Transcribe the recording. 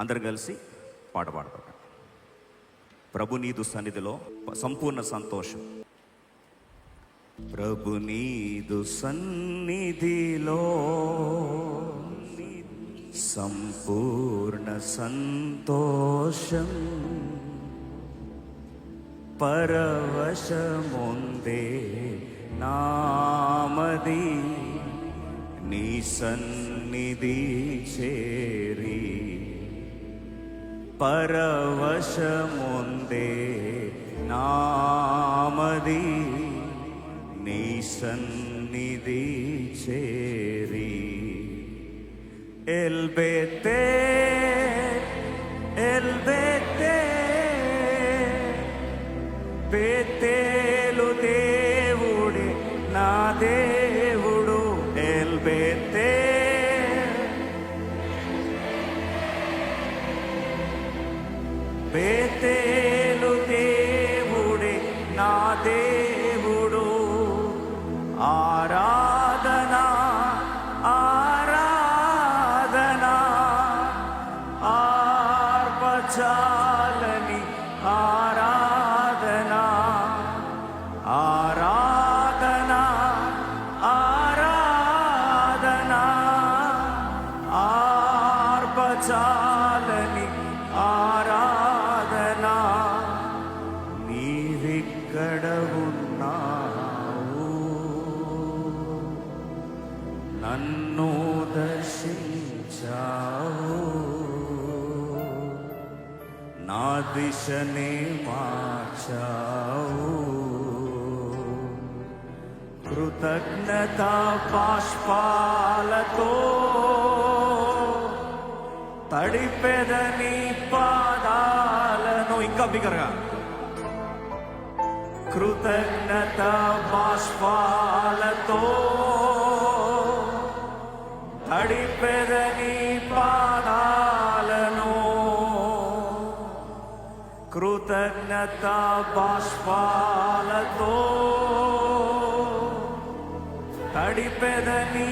అందరు కలిసి పాట పాడతారు ప్రభు నీదు సన్నిధిలో సంపూర్ణ సంతోషం. ప్రభు నీదు సన్నిధిలో సంపూర్ణ సంతోషం. పరవశముందే నామది నీ సన్నిధి చేరి పరవశముందే నామది నీ సన్నిధి చేరి. ఎల్బెతే ఎల్బెతే బేతేలు దేవుడే నా దేవుడు బేతేలు దేవుడే నా దేవుడు. ఆరాధనా ఆరాధనా ఆర్పచా చాలని ఆరాధనా నీవిక్కడ ఉన్నావు నన్ను దర్శించావు. నా దిశనే మార్చావు. కృతజ్ఞత బాష్పాలతో తడిపెదని పాదాలను ఇంకా బిగరగా కృతజ్ఞత బాష్పాలతో తడిపెదని పాదాలను కృతజ్ఞత బాష్పాలతో తడిపెదని